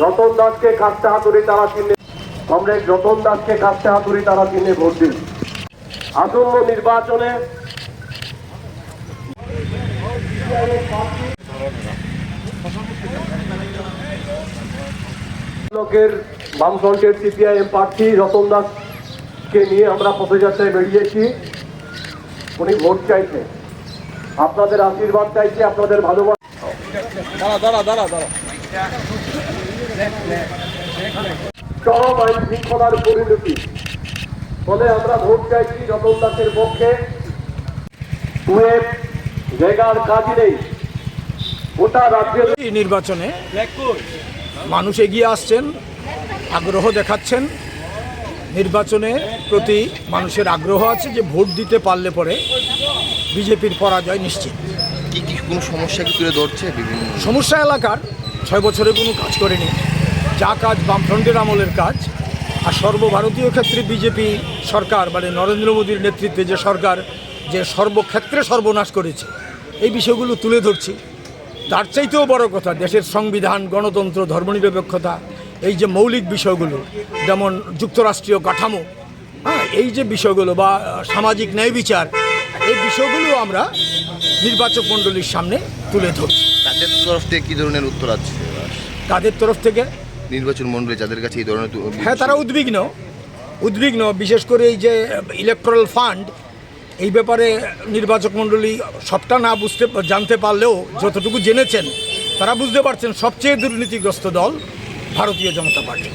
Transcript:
রতন দাসকে কাস্তে হাতুড়ি, তারা চিহ্নে কমরেড রতন দাসকে কাস্তে হাতুড়ি, তারা চিহ্নে ভোট আসন্ন নির্বাচনে লোকের বামফ্রন্টের সিপিআইএম প্রার্থী রতন দাসকে নিয়ে আমরা পথযাত্রায় বেরিয়েছি, উনি ভোট চাইছে। আপনাদের আশীর্বাদ চাইছে, আপনাদের ভালোবাসা। চরম আইন শৃঙ্খলার পরিণতি। ফলে আমরা ভোট চাইছি রতন দাসের পক্ষে। কুয়েত জায়গার কাজ নেই। গোটা রাজ্যের এই নির্বাচনে মানুষ এগিয়ে আসছেন, আগ্রহ দেখাচ্ছেন। নির্বাচনে প্রতি মানুষের আগ্রহ আছে যে ভোট দিতে পারলে পরে বিজেপির পরাজয় নিশ্চিত। কি কি কোনো সমস্যা কি তুলে ধরছে বিভিন্ন? সমস্যা এলাকার ছয় বছরে কোনো কাজ করেনি। যা কাজ বামফ্রন্টের আমলের কাজ, আর সর্বভারতীয় ক্ষেত্রে বিজেপি সরকার মানে নরেন্দ্র মোদীর নেতৃত্বে যে সরকার, যে সর্বক্ষেত্রে সর্বনাশ করেছে, এই বিষয়গুলো তুলে ধরছি। তার চাইতেও বড় কথা, দেশের সংবিধান, গণতন্ত্র, ধর্মনিরপেক্ষতা, এই যে মৌলিক বিষয়গুলো, যেমন যুক্তরাষ্ট্রীয় কাঠামো হ্যাঁ এই যে বিষয়গুলো বা সামাজিক ন্যায় বিচার, এই বিষয়গুলো আমরা নির্বাচক মণ্ডলীর সামনে তুলে ধরছি তাদের তরফ থেকে কি ধরনের উত্তর আছে? তাদের তরফ থেকে? নির্বাচন মন্ডলী যাদের কাছে এই ধরনের হ্যাঁ তারা উদ্বিগ্ন। উদ্বিগ্ন বিশেষ করে এই যে ইলেকট্রাল ফান্ড এই ব্যাপারে নির্বাচক মণ্ডলী সবটা না বুঝতে জানতে পারলেও যতটুকু জেনেছেন তারা বুঝতে পারছেন সবচেয়ে দুর্নীতিগ্রস্ত দল ভারতীয় জনতা পার্টি।